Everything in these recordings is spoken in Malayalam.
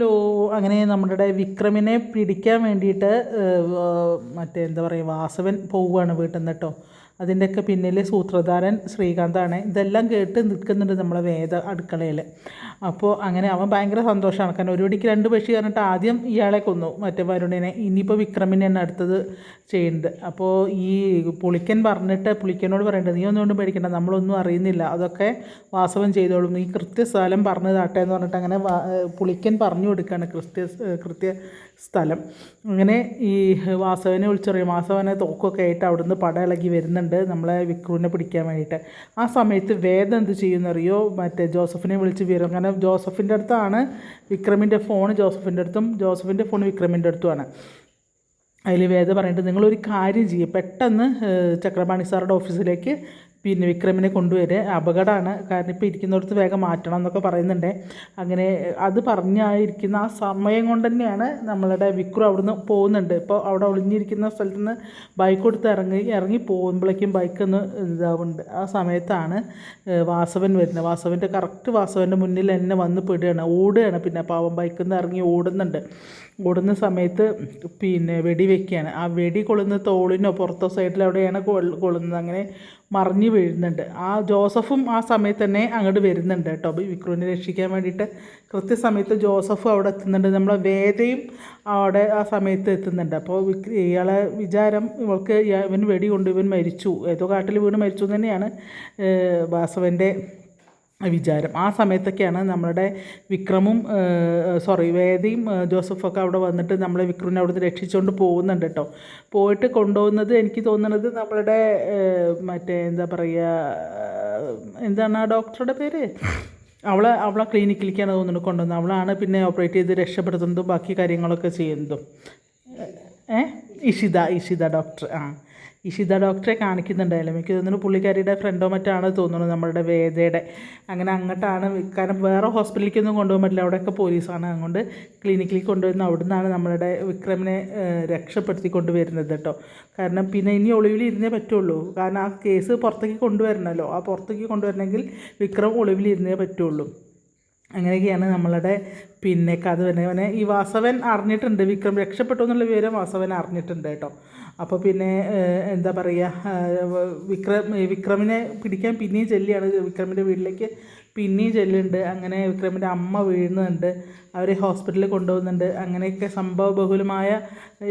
ഹലോ അങ്ങനെ നമ്മുടെ വിക്രമിനെ പിടിക്കാൻ വേണ്ടിയിട്ട് മറ്റേ എന്താ പറയുക വാസവൻ പോവുകയാണ് വീട്ടിൽ നിന്ന് കേട്ടോ. അതിന്റെയൊക്കെ പിന്നിൽ സൂത്രധാരൻ ശ്രീകാന്താണ്. ഇതെല്ലാം കേട്ട് നിൽക്കുന്നുണ്ട് നമ്മളെ വേദ അടുക്കളയിൽ അപ്പോൾ അങ്ങനെ അവൻ ഭയങ്കര സന്തോഷമാണ്. കാരണം ഒരു പിടിക്ക് രണ്ട് പക്ഷി പറഞ്ഞിട്ട് ആദ്യം ഇയാളെ കൊന്നു മറ്റേ വരുണിനെ. ഇനിയിപ്പോൾ വിക്രമിനെയാണ് അടുത്തത് ചെയ്യുന്നത് അപ്പോൾ ഈ പുളിക്കൻ പറഞ്ഞിട്ട് പുളിക്കനോട് പറയേണ്ടത് നീ ഒന്നുകൊണ്ടും പേടിക്കേണ്ട നമ്മളൊന്നും അറിയുന്നില്ല. അതൊക്കെ വാസവൻ ചെയ്തോളും. നീ കൃത്യസ്ഥലം പറഞ്ഞു താട്ടെ എന്ന് പറഞ്ഞിട്ട് അങ്ങനെ പുളിക്കൻ പറഞ്ഞു കൊടുക്കുകയാണ് കൃത്യ കൃത്യ സ്ഥലം. അങ്ങനെ ഈ വാസവനെ വിളിച്ചറിയും. വാസവനെ തോക്കൊക്കെ ആയിട്ട് അവിടുന്ന് പട ഇളകി വരുന്നുണ്ട് നമ്മളെ വിക്രുവിനെ പിടിക്കാൻ വേണ്ടിയിട്ട്. ആ സമയത്ത് വേദം എന്ത് ചെയ്യുന്നറിയോ? മറ്റേ ജോസഫിനെ വിളിച്ച് വീരം കാരണം ജോസഫിന്റെ അടുത്താണ് വിക്രമിന്റെ ഫോൺ ജോസഫിന്റെ അടുത്തും ജോസഫിന്റെ ഫോൺ വിക്രമിന്റെ അടുത്തുമാണ്. അതിൽ വേദ പറഞ്ഞിട്ട് നിങ്ങളൊരു കാര്യം ചെയ്യുക പെട്ടെന്ന് ചക്രപാണി സാറുടെ ഓഫീസിലേക്ക് പിന്നെ വിക്രമിനെ കൊണ്ടുവരിക അപകടമാണ്. കാരണം ഇപ്പോൾ ഇരിക്കുന്നിടത്ത് വേഗം മാറ്റണം എന്നൊക്കെ പറയുന്നുണ്ട്. അങ്ങനെ അത് പറഞ്ഞായിരിക്കുന്ന ആ സമയം കൊണ്ട് തന്നെയാണ് നമ്മളുടെ വിക്രം അവിടുന്ന് പോകുന്നുണ്ട്. ഇപ്പോൾ അവിടെ ഒളിഞ്ഞിരിക്കുന്ന സ്ഥലത്ത് നിന്ന് ബൈക്ക് കൊടുത്ത് ഇറങ്ങി ഇറങ്ങി പോകുമ്പോഴേക്കും ബൈക്ക് ഒന്ന് ഇതാവുന്നുണ്ട്. ആ സമയത്താണ് വാസവൻ വരുന്നത്. വാസവന്റെ കറക്റ്റ് വാസവന്റെ മുന്നിൽ എന്നെ വന്ന് പെടുകയാണ്. ഓടുകയാണ്. പിന്നെ പാവം ബൈക്കിൽ നിന്ന് ഇറങ്ങി ഓടുന്നുണ്ട്. ഓടുന്ന സമയത്ത് പിന്നെ വെടി വെക്കുകയാണ്. ആ വെടി കൊള്ളുന്ന തോളിനോ പുറത്തോ സൈഡിൽ കൊള്ളുന്നത്? അങ്ങനെ മറിഞ്ഞ് വീഴുന്നുണ്ട്. ആ ജോസഫും ആ സമയത്ത് തന്നെ അങ്ങോട്ട് വരുന്നുണ്ട് കേട്ടോ. വിക്രുവിനെ രക്ഷിക്കാൻ വേണ്ടിയിട്ട് കൃത്യസമയത്ത് ജോസഫും അവിടെ എത്തുന്നുണ്ട്. നമ്മളെ വേദയും അവിടെ ആ സമയത്ത് എത്തുന്നുണ്ട്. അപ്പോൾ ഇയാളെ വിചാരം ഇവൾക്ക് ഇവൻ വെടി കൊണ്ട് ഇവൻ മരിച്ചു. ഏതോ കാട്ടിൽ വീണ് മരിച്ചു തന്നെയാണ് വാസവന്റെ വിചാരം. ആ സമയത്തൊക്കെയാണ് നമ്മളുടെ വിക്രമും സോറി വേദയും ജോസഫൊക്കെ അവിടെ വന്നിട്ട് നമ്മളെ വിക്രമിനെ അവിടുന്ന് രക്ഷിച്ചുകൊണ്ട് പോകുന്നുണ്ട് കേട്ടോ. പോയിട്ട് കൊണ്ടുപോകുന്നത് എനിക്ക് തോന്നുന്നത് നമ്മളുടെ മറ്റേ എന്താ പറയുക എന്താണ് ആ ഡോക്ടറുടെ പേര്? അവളെ അവളെ ക്ലിനിക്കിലേക്കാണ് തോന്നുന്നത് കൊണ്ടുവന്നത്. അവളാണ് പിന്നെ ഓപ്പറേറ്റ് ചെയ്ത് രക്ഷപ്പെടുത്തുന്നതും ബാക്കി കാര്യങ്ങളൊക്കെ ചെയ്യുന്നതും. ഏ ഇഷിത ഇഷിത ഡോക്ടർ. ആ. ഇഷിത ഡോക്ടറെ കാണിക്കുന്നുണ്ടായാലും എനിക്ക് തോന്നുന്നു പുള്ളിക്കാരിയുടെ ഫ്രണ്ടോ മറ്റാണ് തോന്നുന്നത് നമ്മളുടെ വേദയുടെ. അങ്ങനെ അങ്ങോട്ടാണ് കാരണം വേറെ ഹോസ്പിറ്റലിലേക്കൊന്നും കൊണ്ടുപോകാൻ പറ്റില്ല. അവിടെയൊക്കെ പോലീസാണ്. അതുകൊണ്ട് ക്ലിനിക്കിൽ കൊണ്ടുവരുന്ന അവിടെ നിന്നാണ് നമ്മളുടെ വിക്രമിനെ രക്ഷപ്പെടുത്തി കൊണ്ടുവരുന്നത് കേട്ടോ. കാരണം പിന്നെ ഇനി ഒളിവിൽ ഇരുന്നേ പറ്റുള്ളൂ. കാരണം ആ കേസ് പുറത്തേക്ക് കൊണ്ടുവരണമല്ലോ ആ പുറത്തേക്ക് കൊണ്ടുവരണമെങ്കിൽ വിക്രം ഒളിവിൽ ഇരുന്നേ പറ്റുള്ളൂ. അങ്ങനെയൊക്കെയാണ് നമ്മളുടെ പിന്നെ കഥ പിന്നെ ഈ വാസവൻ അറിഞ്ഞിട്ടുണ്ട് വിക്രം രക്ഷപ്പെട്ടു എന്നുള്ള വിവരം വാസവൻ അറിഞ്ഞിട്ടുണ്ട് കേട്ടോ. അപ്പോൾ പിന്നെ എന്താ പറയുക വിക്രം വിക്രമിനെ പിടിക്കാൻ പിന്നെയും ചെല്ലിയാണ് വിക്രമിന്റെ വീട്ടിലേക്ക് പിന്നെയും ചെല്ലുന്നുണ്ട്. അങ്ങനെ വിക്രമിന്റെ അമ്മ വീഴുന്നുണ്ട്. അവരെ ഹോസ്പിറ്റലിൽ കൊണ്ടുപോകുന്നുണ്ട്. അങ്ങനെയൊക്കെ സംഭവ ബഹുലമായ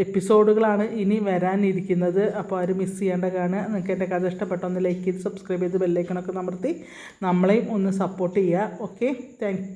എപ്പിസോഡുകളാണ് ഇനി വരാനിരിക്കുന്നത്. അപ്പോൾ ആരും മിസ് ചെയ്യേണ്ട കാണുക. നിങ്ങൾക്ക് എന്റെ കഥ ഇഷ്ടപ്പെട്ടോ ഒന്ന് ലൈക്ക് ചെയ്ത് സബ്സ്ക്രൈബ് ചെയ്ത് ബെല്ലൈക്കണൊക്കെ അമർത്തി നമ്മളെയും ഒന്ന് സപ്പോർട്ട് ചെയ്യുക. Okay thank